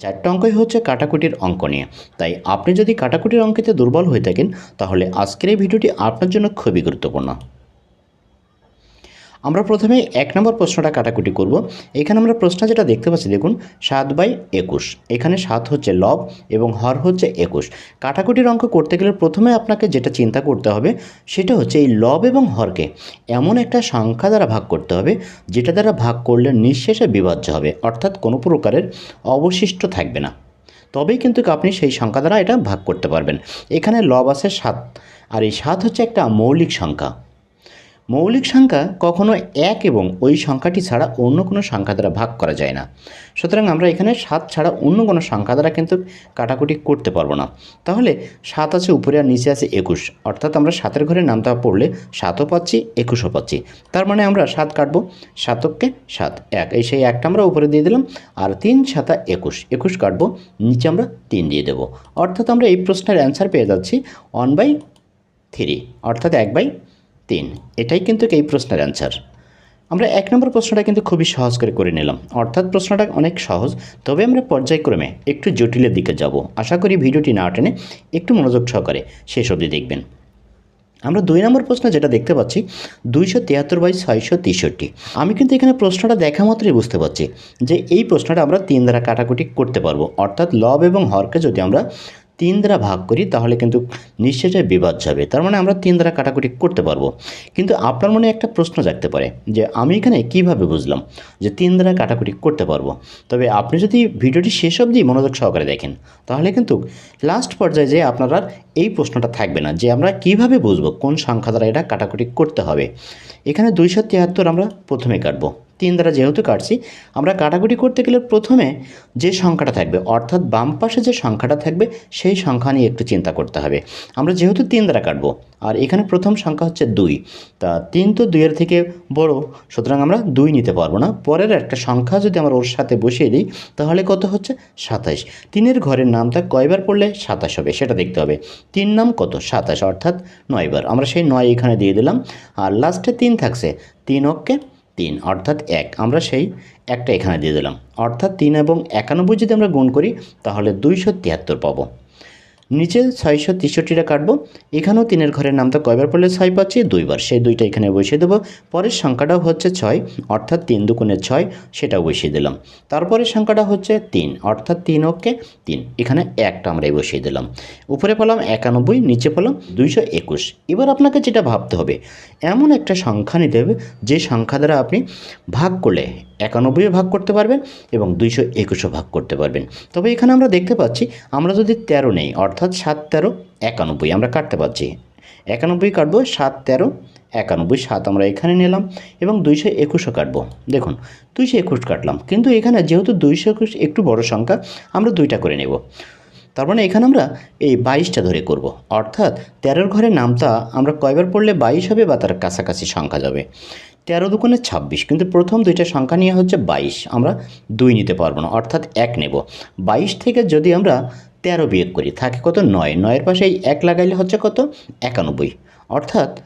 চারটা অঙ্কই হচ্ছে কাটাকুটির অঙ্ক নিয়ে। তাই আপনি যদি কাটাকুটির অঙ্কেতে দুর্বল হয়ে থাকেন, তাহলে আজকের এই ভিডিওটি আপনার জন্য খুবই গুরুত্বপূর্ণ। আমরা প্রথমে এক নম্বর প্রশ্নটা কাটাকুটি করব। এখানে আমরা প্রশ্ন যেটা দেখতে পাচ্ছি, দেখুন, সাত বাই একুশ। এখানে সাত হচ্ছে লব এবং হর হচ্ছে একুশ। কাটাকুটির অঙ্ক করতে গেলে প্রথমে আপনাকে যেটা চিন্তা করতে হবে, সেটা হচ্ছে এই লব এবং হরকে এমন একটা সংখ্যা দ্বারা ভাগ করতে হবে, যেটা দ্বারা ভাগ করলে নিঃশেষে বিভাজ্য হবে, অর্থাৎ কোনো প্রকারের অবশিষ্ট থাকবে না। তবেই কিন্তু আপনি সেই সংখ্যা দ্বারা এটা ভাগ করতে পারবেন। এখানে লব আছে সাত, আর এই সাত হচ্ছে একটা মৌলিক সংখ্যা। মৌলিক সংখ্যা কখনো এক এবং ওই সংখ্যাটি ছাড়া অন্য কোনো সংখ্যা দ্বারা ভাগ করা যায় না। সুতরাং আমরা এখানে সাত ছাড়া অন্য কোনো সংখ্যা দ্বারা কিন্তু কাটাকুটি করতে পারব না। তাহলে সাত আছে উপরে আর নিচে আছে একুশ। অর্থাৎ আমরা সাতের ঘরে নামটা পড়লে সাতও পাচ্ছি, একুশও পাচ্ছি। তার মানে আমরা সাত কাটবো। সাতককে সাত, এক। এই সেই একটা আমরা উপরে দিয়ে দিলাম আর তিন সাতা একুশ। একুশ কাটবো, নিচে আমরা তিন দিয়ে দেবো। অর্থাৎ আমরা এই প্রশ্নের অ্যান্সার পেয়ে যাচ্ছি ওয়ান বাই থ্রি। অর্থাৎ এক বাই তিন। এটাই কিন্তু এই প্রশ্নের অ্যান্সার আমরা এক নম্বর প্রশ্নটা কিন্তু খুবই সহজ করে করে নিলাম। অর্থাৎ প্রশ্নটা অনেক সহজ, তবে আমরা পর্যায়ক্রমে একটু জটিলের দিকে যাব। আশা করি ভিডিওটি না টেনে একটু মনোযোগ সহকারে শেষ অবধি দেখবেন। আমরা দুই নম্বর প্রশ্ন যেটা দেখতে পাচ্ছি, দুইশো তিয়াত্তর বাই ছয়শো তেষট্টি। আমি কিন্তু এখানে প্রশ্নটা দেখা মাত্রই বুঝতে পারছি যে এই প্রশ্নটা আমরা তিন দ্বারা কাটাকুটি করতে পারব। অর্থাৎ লব এবং হরকে যদি আমরা তিন দ্বারা ভাগ করি, তাহলে কিন্তু নিঃশেষে বিবাদ যাবে। তার মানে আমরা তিন দ্বারা কাটাকুটি করতে পারব। কিন্তু আপনার মনে একটা প্রশ্ন জাগতে পারে, যে আমি এখানে কীভাবে বুঝলাম যে তিন দ্বারা কাটাকুটি করতে পারব? তবে আপনি যদি ভিডিওটি শেষ অবধি মনোযোগ সহকারে দেখেন, তাহলে কিন্তু লাস্ট পর্যায়ে যে আপনার এই প্রশ্নটা থাকবে না, যে আমরা কীভাবে বুঝব কোন সংখ্যা দ্বারা এটা কাটাকুটি করতে হবে। এখানে দুইশো তিয়াত্তর আমরা প্রথমে কাটবো। তিন দ্বারা যেহেতু কাটছি, আমরা কাটাকুটি করতে গেলে প্রথমে যে সংখ্যাটা থাকবে, অর্থাৎ বাম পাশে যে সংখ্যাটা থাকবে, সেই সংখ্যা নিয়ে একটু চিন্তা করতে হবে। আমরা যেহেতু তিন দ্বারা কাটবো, আর এখানে প্রথম সংখ্যা হচ্ছে দুই, তা তিন তো দুইয়ের থেকে বড়, সুতরাং আমরা দুই নিতে পারব না। পরের একটা সংখ্যা যদি আমরা ওর সাথে বসিয়ে দিই, তাহলে কত হচ্ছে? সাতাশ। তিনের ঘরের নামটা কয়বার পড়লে সাতাশ হবে, সেটা দেখতে হবে। তিন নাম কত? সাতাশ, অর্থাৎ নয়বার। আমরা সেই নয় এখানে দিয়ে দিলাম। আর লাস্টে তিন থাকছে, তিন অক্ষে তিন, অর্থাৎ এক। আমরা সেই একটা এখানে দিয়ে দিলাম। অর্থাৎ তিন এবং একানব্বই যদি আমরা গুণ করি, তাহলে দুইশো তিয়াত্তর পাবো। নিচে ছয়শো তেষট্টিটা কাটবো। এখানেও তিনের ঘরের নামটা কয়বার পড়লে ছয় পাচ্ছি? দুইবার। সেই দুইটা এখানে বসিয়ে দেবো। পরের সংখ্যাটাও হচ্ছে ছয়, অর্থাৎ তিন দুগুণে ছয়, সেটাও বসিয়ে দিলাম। তারপরের সংখ্যাটা হচ্ছে তিন, অর্থাৎ তিন ওকে তিন। এখানে একটা আমরাই বসিয়ে দিলাম। উপরে পেলাম একানব্বই, নিচে পেলাম দুইশো একুশ। এবার আপনাকে যেটা ভাবতে হবে, এমন একটা সংখ্যা নিতে হবে, যে সংখ্যা দ্বারা আপনি ভাগ করলে একানব্বইও ভাগ করতে পারবেন এবং দুইশো একুশও ভাগ করতে পারবেন। তবে এখানে আমরা দেখতে পাচ্ছি, আমরা যদি তেরো নেই, অর্থাৎ সাত তেরো একানব্বই। আমরা কাটতে পারছি। একানব্বই কাটবো, সাত তেরো একানব্বই, সাত আমরা এখানে নিলাম এবং দুইশো একুশও কাটবো। দেখুন, দুইশো একুশ কাটলাম। কিন্তু এখানে যেহেতু দুইশো একুশ একটু বড় সংখ্যা, আমরা দুইটা করে নেব। তার মানে এখানে আমরা এই বাইশটা ধরে করব। অর্থাৎ তেরোর ঘরে নামটা আমরা কয়বার পড়লে বাইশ হবে বা তার কাছাকাছি সংখ্যা যাবে? তেরো দুগুণে ছাব্বিশ, কিন্তু প্রথম দুইটা সংখ্যা নিয়ে হচ্ছে বাইশ। আমরা দুই নিতে পারব না, অর্থাৎ এক নেব। বাইশ থেকে যদি আমরা তেরো বিয়োগ করি, থাকে কত? নয়। নয়ের পাশে এই এক লাগাইলে হচ্ছে কত? একানব্বই। অর্থাৎ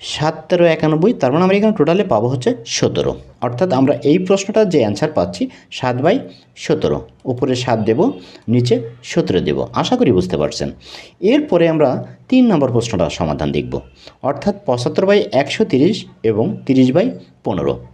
সাত তেরো একানব্বই, তার মানে আমরা এখানে টোটালে পাবো হচ্ছে সতেরো। অর্থাৎ আমরা এই প্রশ্নটার যে অ্যান্সার পাচ্ছি, সাত বাই সতেরো। উপরে সাত দেব, নিচে সতেরো দেব। আশা করি বুঝতে পারছেন। এরপরে আমরা তিন নম্বর প্রশ্নটার সমাধান দেখব। অর্থাৎ পঁচাত্তর বাই একশো তিরিশ এবং তিরিশ বাই পনেরো।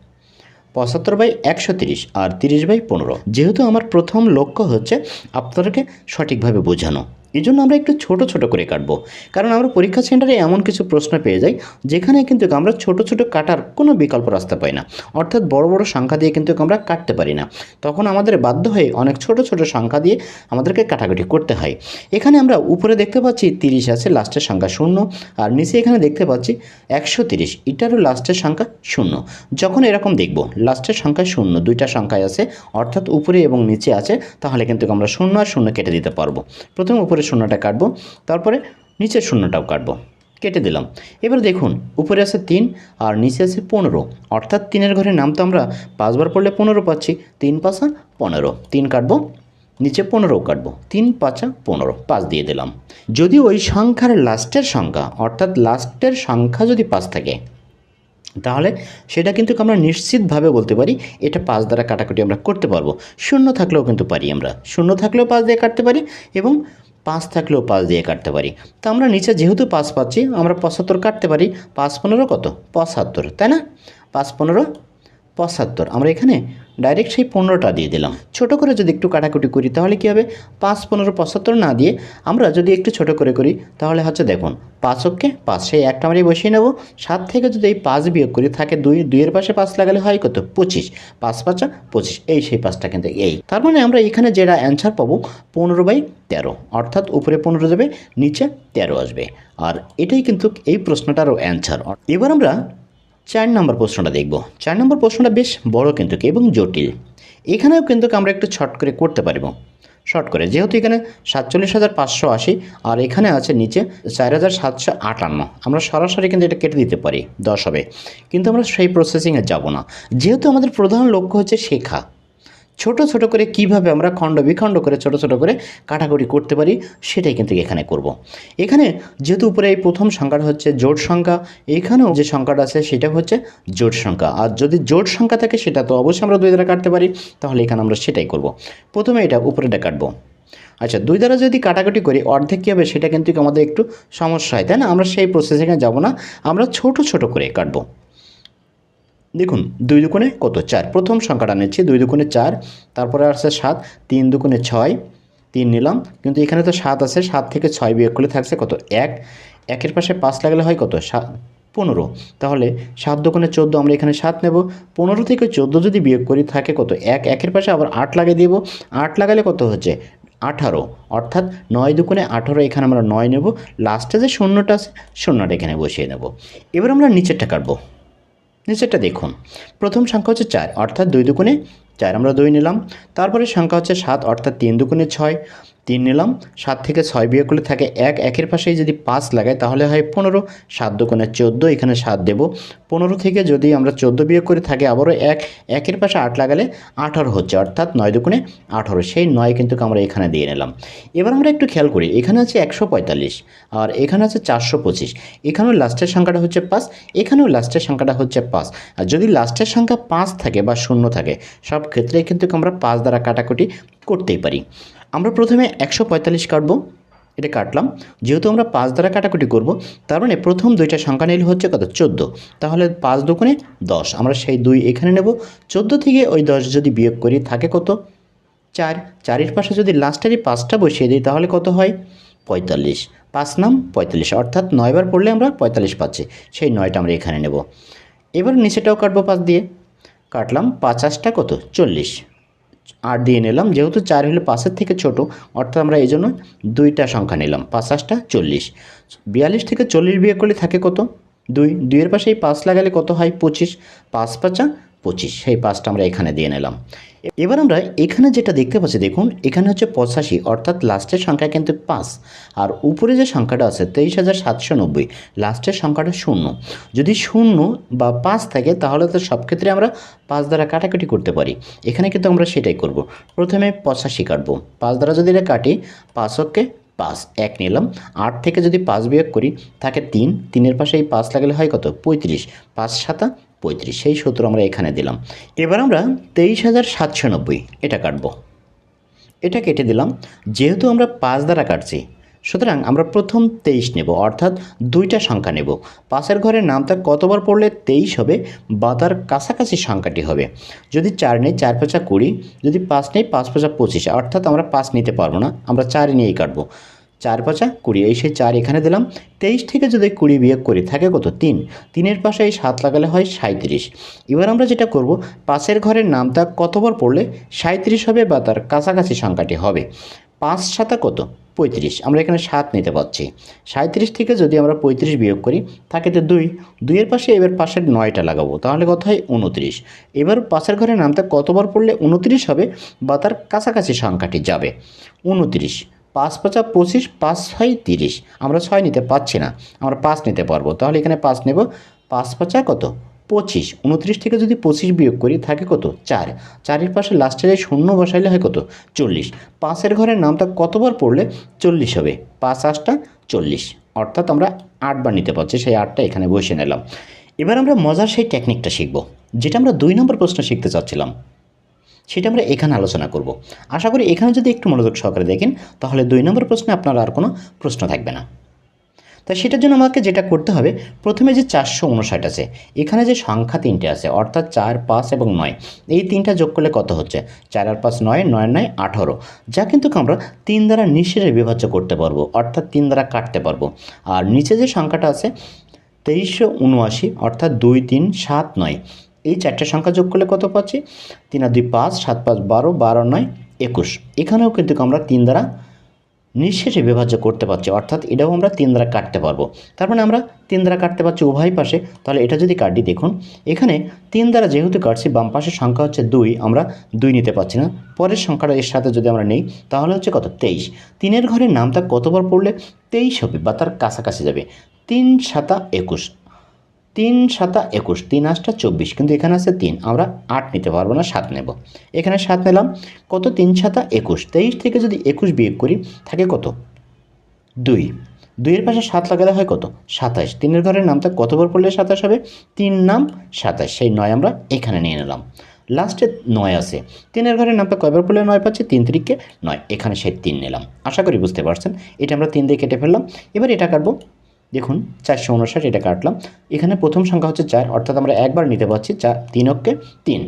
পঁচাত্তর বাই একশো তিরিশ আর তিরিশ বাই পনেরো। যেহেতু আমার প্রথম লক্ষ্য হচ্ছে আপনাদেরকে সঠিকভাবে বোঝানো। এই জন্য আমরা একটু ছোট ছোট করে কাটবো। কারণ আমরা পরীক্ষা সেন্টারে এমন কিছু প্রশ্ন পেয়ে যাই, যেখানে কিন্তু আমরা ছোট ছোট কাটার কোনো বিকল্প রাস্তা পাই না। অর্থাৎ বড় বড় সংখ্যা দিয়ে কিন্তু আমরা কাটতে পারি না। তখন আমাদের বাধ্য হয়ে অনেক ছোট ছোট সংখ্যা দিয়ে আমাদেরকে কাটাকাটি করতে হয়। এখানে আমরা উপরে দেখতে পাচ্ছি তিরিশ আছে, লাস্টের সংখ্যা শূন্য। আর নিচে এখানে দেখতে পাচ্ছি একশো তিরিশ, এটারও লাস্টের সংখ্যা শূন্য। যখন এরকম দেখব, লাস্টের সংখ্যা শূন্য, দুইটা সংখ্যায় আছে, অর্থাৎ উপরে এবং নিচে আছে, তাহলে কিন্তু আমরা শূন্য আর শূন্য কেটে দিতে পারব। প্রথম উপরে শূন্যটা কাটবো, তারপরে নিচের শূন্যটাও কাটবো। কেটে দিলাম। এবার দেখুন, উপরে আছে তিন আর নিচে আছে পনেরো। অর্থাৎ তিনের ঘরের নাম তো আমরা পাঁচবার পড়লে পনেরো পাচ্ছি। তিন পাঁচা পনেরো। তিন কাটবো, নিচে পনেরো কাটবো। তিন পাঁচা পনেরো। পাঁচ দিয়ে দিলাম। যদি ওই সংখ্যার লাস্টের সংখ্যা, অর্থাৎ লাস্টের সংখ্যা যদি পাঁচ থাকে, তাহলে সেটা কিন্তু আমরা নিশ্চিতভাবে বলতে পারি, এটা পাঁচ দ্বারা কাটাকুটি আমরা করতে পারব। শূন্য থাকলেও কিন্তু পারি আমরা। শূন্য থাকলেও পাঁচ দিয়ে কাটতে পারি এবং পাঁচ থাকলেও পাঁচ দিয়ে কাটতে পারি। তো আমরা নিচে যেহেতু পাঁচ পাচ্ছি, আমরা পঁচাত্তর কাটতে পারি। পাঁচ পনেরো কত? পঁচাত্তর, তাই না? পাঁচ পনেরো পঁচাত্তর। আমরা এখানে ডাইরেক্ট সেই পনেরোটা দিয়ে দিলাম। ছোট করে যদি একটু কাটাকুটি করি, তাহলে কী হবে? পাঁচ, পনেরো, পঁচাত্তর না দিয়ে আমরা যদি একটু ছোট করে করি, তাহলে হচ্ছে দেখুন, পাঁচ অক্ষে পাঁচ, সেই একটা আমরা বসিয়ে নেব। সাত থেকে যদি এই পাঁচ বিয়োগ করি, থাকে দুই, দুইয়ের পাশে পাঁচ লাগালে হয় কত? পঁচিশ। পাঁচ, পাঁচা, পঁচিশ। এই সেই পাঁচটা কিন্তু এই। তার মানে আমরা এখানে যেটা অ্যান্সার পাবো, পনেরো বাই তেরো। অর্থাৎ উপরে পনেরো যাবে, নিচে তেরো আসবে। আর এটাই কিন্তু এই প্রশ্নটারও অ্যান্সার এবার আমরা চার নম্বর প্রশ্নটা দেখব। চার নম্বর প্রশ্নটা বেশ বড় কিন্তু এবং জটিল। এখানেও কিন্তু আমরা একটু ছট করে করতে পারব। শর্ট করে, যেহেতু এখানে সাতচল্লিশ হাজার পাঁচশো আশি, আর এখানে আছে নিচে চার হাজার সাতশো আটান্ন। আমরা সরাসরি কিন্তু এটা কেটে দিতে পারি, দশ হবে। কিন্তু আমরা সেই প্রসেসিংয়ে যাব না। যেহেতু আমাদের প্রধান লক্ষ্য হচ্ছে শেখা। ছোট ছোট করে কীভাবে আমরা খণ্ড বিখণ্ড করে ছোট ছোট করে কাটাকুটি করতে পারি, সেটাই কিন্তু এখানে করব। এখানে যেহেতু উপরে এই প্রথম সংখ্যাটা হচ্ছে জোট সংখ্যা, এখানেও যে সংখ্যাটা আছে সেটা হচ্ছে জোট সংখ্যা আর যদি জোট সংখ্যা থাকে সেটা তো অবশ্যই আমরা দুই দ্বারা কাটতে পারি, তাহলে এখানে আমরা সেটাই করব। প্রথমে এটা উপরেটা কাটবো আচ্ছা দুই দ্বারা যদি কাটাকুটি করি, অর্ধেক কী হবে সেটা কিন্তু আমাদের একটু সমস্যা হয়, তাই না আমরা সেই প্রসেসিংয়ে যাব না, আমরা ছোট ছোট করে কাটবো দেখুন, দুই দুগুণে কত? চার। প্রথম সংখ্যাটা নিচ্ছি, দুই দুগুণে চার, তারপরে আসছে সাত, তিন দুগুণে ছয়, তিন নিলাম। কিন্তু এখানে তো সাত আছে, সাত থেকে ছয় বিয়োগ করলে থাকছে কত? এক। একের পাশে পাঁচ লাগালে হয় কত? সাত, পনেরো। তাহলে সাত দোকানে চোদ্দ, আমরা এখানে সাত নেব। পনেরো থেকে চোদ্দ যদি বিয়োগ করি, থাকে কত? এক। একের পাশে আবার আট লাগিয়ে দিব। আট লাগালে কত হচ্ছে? আঠারো। অর্থাৎ নয় দুগুণে আঠারো, এখানে আমরা নয় নেব। লাস্টে যে শূন্যটা আছে, শূন্যটা এখানে বসিয়ে নেব। এবার আমরা নিচেরটা কাটবো। নিচেরটা দেখুন। প্রথম সংখ্যা হচ্ছে চার, অর্থাৎ দুই দুগুণে চার আমরা দুই নিলাম। তারপরে সংখ্যা হচ্ছে সাত, অর্থাৎ তিন দুগুণে ছয়। তিন নিলাম, সাত থেকে ছয় বিয়োগ করলে থাকে এক। একের পাশেই যদি পাঁচ লাগাই, তাহলে হয় পনেরো, সাত দুগুণে চোদ্দ, এখানে সাত দেব। পনেরো থেকে যদি আমরা চোদ্দ বিয়োগ করে, থাকে আবারও এক। একের পাশে আট লাগালে আঠারো হচ্ছে, অর্থাৎ নয় দুগুণে আঠারো। সেই নয় কিন্তু আমরা এখানে দিয়ে নিলাম। এবার আমরা একটু খেয়াল করি, এখানে আছে একশো পঁয়তাল্লিশ আর এখানে আছে চারশো পঁচিশ। এখানেও লাস্টের সংখ্যাটা হচ্ছে পাঁচ, এখানেও লাস্টের সংখ্যাটা হচ্ছে পাঁচ। আর যদি লাস্টের সংখ্যা পাঁচ থাকে বা শূন্য থাকে, সব ক্ষেত্রেই কিন্তু আমরা পাঁচ দ্বারা কাটাকুটি করতেই পারি। আমরা প্রথমে একশো পঁয়তাল্লিশ কাটবো, এটা কাটলাম। যেহেতু আমরা পাঁচ দ্বারা কাটাকুটি করব, তার মানে প্রথম দুইটা সংখ্যা নিলে হচ্ছে কত? চোদ্দ। তাহলে পাঁচ দুগুণে দশ, আমরা সেই দুই এখানে নেব। চোদ্দ থেকে ওই দশ যদি বিয়োগ করি, থাকে কত? চার। চারের পাশে যদি লাস্টেরই পাঁচটা বসিয়ে দিই, তাহলে কত হয়? পঁয়তাল্লিশ। পাঁচ নাম পঁয়তাল্লিশ, অর্থাৎ নয়বার পড়লে আমরা পঁয়তাল্লিশ পাচ্ছি। সেই নয়টা আমরা এখানে নেব। এবার নিচেটাও কাটবো পাঁচ দিয়ে। কাটলাম, পাঁচাশটা কত? চল্লিশ। আট দিয়ে নিলাম, যেহেতু চার হলে পাঁচের থেকে ছোট, অর্থাৎ আমরা এই জন্য দুইটা সংখ্যা নিলাম পাঁচাশটা চল্লিশ। বিয়াল্লিশ থেকে চল্লিশ বিয়ে করলে থাকে কত? দুই। দুইয়ের পাশে এই পাঁচ লাগালে কত হয়? পঁচিশ। পাঁচ পাঁচা পঁচিশ সেই পাঁচটা আমরা এখানে দিয়ে নিলাম। এবার আমরা এখানে যেটা দেখতে পাচ্ছি, দেখুন, এখানে হচ্ছে পঁচাশি, অর্থাৎ লাস্টের সংখ্যা কিন্তু পাঁচ। আর উপরে যে সংখ্যাটা আছে, তেইশ হাজার সাতশো নব্বই, লাস্টের সংখ্যাটা শূন্য। যদি শূন্য বা পাঁচ থাকে, তাহলে তো সব ক্ষেত্রে আমরা পাঁচ দ্বারা কাটাকাটি করতে পারি। এখানে কিন্তু আমরা সেটাই করব। প্রথমে পঁচাশি কাটবো। পাঁচ দ্বারা যদি এটা কাটি, পাঁচ অক্ষে পাঁচ, এক নিলাম। আট থেকে যদি পাঁচ বিয়োগ করি থাকে তিন। তিনের পাশে এই পাঁচ লাগালে হয় কত? পঁয়ত্রিশ। পাঁচ সাতা পঁয়ত্রিশ, সেই সূত্র আমরা এখানে দিলাম। এবার আমরা তেইশ হাজার সাতশো নব্বই, এটা কাটব। এটা কেটে দিলাম, যেহেতু আমরা পাঁচ দ্বারা কাটছি, সুতরাং আমরা প্রথম তেইশ নেব, অর্থাৎ দুইটা সংখ্যা নেব। পাশের ঘরের নামটা কতবার পড়লে তেইশ হবে বা তার কাছাকাছি সংখ্যাটি হবে। যদি চার নেই, চার পাঁচা কুড়ি, যদি পাঁচ নেই, পাঁচ পাঁচা পঁচিশ, অর্থাৎ আমরা পাঁচ নিতে পারব না, আমরা চার নিয়েই কাটবো। চার পাঁচা কুড়ি, এই সেই চার এখানে দিলাম। তেইশ থেকে যদি কুড়ি বিয়োগ করি, থাকে কত? তিন। তিনের পাশে এই সাত লাগালে হয় সাঁত্রিশ এবার আমরা যেটা করব পাশের ঘরের নামটা কতবার পড়লে সাঁত্রিশ হবে বা তার কাছাকাছি সংখ্যাটি হবে? পাঁচ সাতা কত? পঁয়ত্রিশ। আমরা এখানে সাত নিতে পারছি। সাঁত্রিশ থেকে যদি আমরা পঁয়ত্রিশ বিয়োগ করি, থাকে তো দুই। দুইয়ের পাশে এবার পাশের নয়টা লাগাবো, তাহলে কত হয়? উনত্রিশ এবার পাশের ঘরের নামটা কতবার পড়লে উনত্রিশ হবে বা তার কাছাকাছি সংখ্যাটি যাবে? উনত্রিশ পাঁচ পাঁচা পঁচিশ, পাঁচ ছয় তিরিশ। আমরা ছয় নিতে পারছি না, আমরা পাঁচ নিতে পারব। তাহলে এখানে পাঁচ নেব, পাঁচ পাঁচা কত? পঁচিশ। উনত্রিশ থেকে যদি পঁচিশ বিয়োগ করি, থাকে কত? চার। চারের পাশে লাস্টে শূন্য বসাইলে হয় কত? চল্লিশ। পাঁচের ঘরের নামটা কতবার পড়লে চল্লিশ হবে? পাঁচ আটটা, চল্লিশ। অর্থাৎ আমরা আটবার নিতে পারছি, সেই আটটা এখানে বসে নিলাম। এবার আমরা মজার সেই টেকনিকটা শিখব, যেটা আমরা দুই নম্বর প্রশ্ন শিখতে চাচ্ছিলাম। সেটা আমরা এখানে আলোচনা করব। আশা করি এখানে যদি একটু মনোযোগ সহকারে দেখেন, তাহলে দুই নম্বর প্রশ্নে আপনার আর কোনো প্রশ্ন থাকবে না। তা সেটার জন্য আমাকে যেটা করতে হবে, প্রথমে যে চারশো উনষাট আছে, এখানে যে সংখ্যা তিনটে আছে, অর্থাৎ চার, পাঁচ এবং নয়, এই তিনটা যোগ করলে কত হচ্ছে? চার আর পাঁচ নয় নয় নয়, আঠারো, যা কিন্তু আমরা তিন দ্বারা নিঃশেষে বিভাজ্য করতে পারব, অর্থাৎ তিন দ্বারা কাটতে পারব। আর নিচে যে সংখ্যাটা আছে, তেইশশো উনআশি, অর্থাৎ দুই, তিন, সাত, নয় এই চারটে সংখ্যা যোগ করলে কত পাচ্ছি? তিন আর দুই পাঁচ, সাত পাঁচ বারো বারো নয়, একুশ। এখানেও কিন্তু আমরা তিন দ্বারা নিঃশেষে বিভাজ্য করতে পারছি। অর্থাৎ এটাও আমরা তিন দ্বারা কাটতে পারব। তার মানে আমরা তিন দ্বারা কাটতে পারছি উভয় পাশে। তাহলে এটা যদি কাটি দেখুন, এখানে তিন দ্বারা যেহেতু কাটছি, বাম পাশের সংখ্যা হচ্ছে দুই, আমরা দুই নিতে পারছি না। পরের সংখ্যাটা এর সাথে যদি আমরা নেই, তাহলে হচ্ছে কত? তেইশ। তিনের ঘরের নামটা কতবার পড়লে? তেইশ হবে বা তার কাছাকাছি যাবে। তিন সাতা একুশ। তিন সাতা একুশ, তিন আটটা চব্বিশ, কিন্তু এখানে আছে তিন, আমরা আট নিতে পারব না, সাত নেব। এখানে সাত নিলাম, কত? তিন সাতা একুশ, তেইশ থেকে যদি একুশ বিয়োগ করি, থাকে কত? দুই, দুইয়ের পাশে সাত লাগালে হয় কত? সাতাশ তিনের ঘরের নামটা কতবার পড়লে সাতাশ হবে? তিন নাম সাতাশ সেই নয় আমরা এখানে নিয়ে নিলাম। লাস্টে নয় আছে, তিনের ঘরের নামটা কয়বার পড়লে নয় পাচ্ছি? তিন তিরিখকে নয়, এখানে সেই তিন নিলাম। আশা করি বুঝতে পারছেন, এটা আমরা তিন দিয়ে কেটে ফেললাম, এবার এটা কাটবো দেখুন, চারশো উনষাট, এটা কাটলাম। এখানে প্রথম সংখ্যা হচ্ছে চার, অর্থাৎ আমরা একবার নিতে পারছি চার তিন অক্ষে তিন।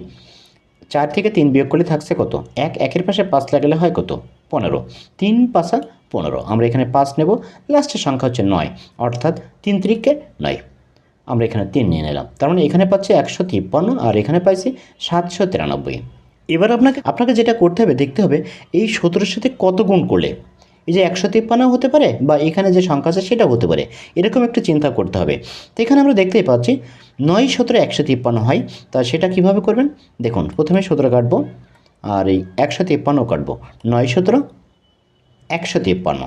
চার থেকে তিন বিয়োগ করলে থাকছে কত? এক, একের পাশে পাঁচ লাগালে হয় কত? পনেরো। তিন পাঁচা পনেরো। আমরা এখানে পাঁচ নেব লাস্টের সংখ্যা হচ্ছে নয়, অর্থাৎ তিন তিরিখকে নয়। আমরা এখানে তিন নিয়ে নিলাম। তার মানে এখানে পাচ্ছি একশো তিপ্পান্ন আর এখানে পাইছি সাতশো তিরানব্বই। এবার আপনাকে আপনাকে যেটা করতে হবে, দেখতে হবে এই সতেরোর সাথে কত গুণ করলে? এই যে একশো তিপ্পান্ন হতে পারে বা এখানে যে সংখ্যা আছে সেটাও হতে পারে। এরকম একটু চিন্তা করতে হবে। তো এখানে আমরা দেখতেই পাচ্ছি নয় সতেরো একশো তিপ্পান্ন হয়। তা সেটা কীভাবে করবেন? দেখুন, প্রথমে সতেরো কাটবো আর এই একশো তিপ্পান্ন কাটবো। নয় সতেরো, একশো তিপ্পান্ন।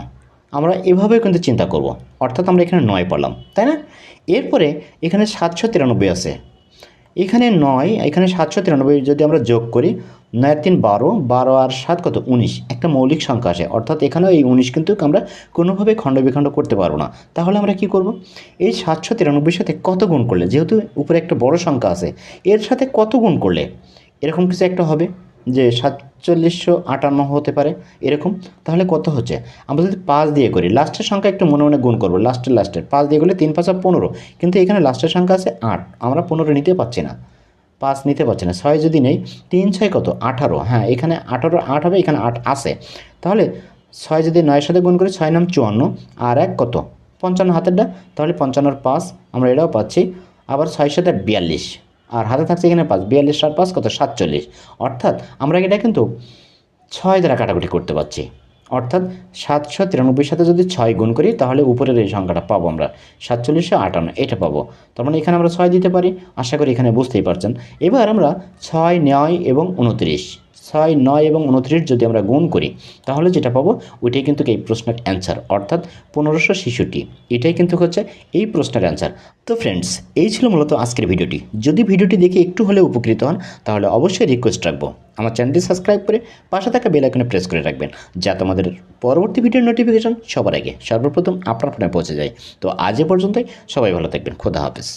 আমরা এভাবে কিন্তু চিন্তা করব। অর্থাৎ আমরা এখানে নয় পেলাম তাই না? এরপরে এখানে সাতশো তিরানব্বই আছে। এখানে নয়, এখানে সাতশো তিরানব্বই যদি আমরা যোগ করি নয় তিন বারো বারো আর সাত কত? উনিশ। একটা মৌলিক সংখ্যা আসে অর্থাৎ এখানেও এই উনিশ কিন্তু আমরা কোনোভাবে খণ্ড বিখণ্ড করতে পারব না। তাহলে আমরা কি করব? এই সাতশো তিরানব্বইয়ের সাথে কত গুণ করলে? যেহেতু উপরে একটা বড় সংখ্যা আছে, এর সাথে কত গুণ করলে? এরকম কিছু একটা হবে যে সাতচল্লিশশো আটান্ন হতে পারে, এরকম। তাহলে কত হচ্ছে? আমরা যদি পাঁচ দিয়ে করি, লাস্টের সংখ্যা একটু মনে মনে গুণ করব, লাস্টের লাস্টের। পাঁচ দিয়ে করলে তিন পাঁচা পনেরো। কিন্তু এখানে লাস্টের সংখ্যা আছে আট। আমরা পনেরো নিতে পারছি না। পাঁচ নিতে পারছি না। ছয় যদি নেই, তিন ছয় কত? আঠারো। হ্যাঁ এখানে আঠারো আট হবে, এখানে আট আছে। তাহলে ছয় যদি নয়ের সাথে গুণ করি, ছয় নাম চুয়ান্ন। আর এক কত? পঞ্চান্ন হাতেরটা তাহলে পঞ্চান্নর পাঁচ, আমরা এটাও পাচ্ছি। আবার ছয়ের সাথে বিয়াল্লিশ। আর হাতে থাকছে এখানে পাঁচ, বিয়াল্লিশ আর পাঁচ কত? সাতচল্লিশ। অর্থাৎ আমরা এটা কিন্তু ছয় দ্বারা কাটাকুটি করতে পারছি। অর্থাৎ সাতশো তিরানব্বই সাথে যদি ছয় গুণ করি, তাহলে উপরের এই সংখ্যাটা পাবো আমরা সাতচল্লিশশো আটান্ন, এটা পাবো। তার মানে এখানে আমরা ছয় দিতে পারি, আশা করি এখানে বুঝতেই পারছেন। এবার আমরা ছয়, নয় এবং উনত্রিশ, ছয়, নয় এবং উনত্রিশ যদি আমরা গুণ করি, তাহলে যেটা পাবো, ওইটাই কিন্তু এই প্রশ্নের অ্যান্সার অর্থাৎ পনেরোশো শিশুটি এটাই কিন্তু হচ্ছে এই প্রশ্নের অ্যান্সার তো ফ্রেন্ডস এই ছিল মূলত আজকের ভিডিওটি। যদি ভিডিওটি দেখে একটু হলে উপকৃত হন, তাহলে অবশ্যই রিকোয়েস্ট রাখব। আমার চ্যানেলটি সাবস্ক্রাইব করে পাশে থাকা বেল আইকনে প্রেস করে রাখবেন যাতে আমাদের পরবর্তী ভিডিওর নোটিফিকেশন সবার আগে সর্বপ্রথম আপনার ফোনে পৌঁছে যায়। তো আজ পর্যন্তই, সবাই ভালো থাকবেন, খোদা হাফেজ।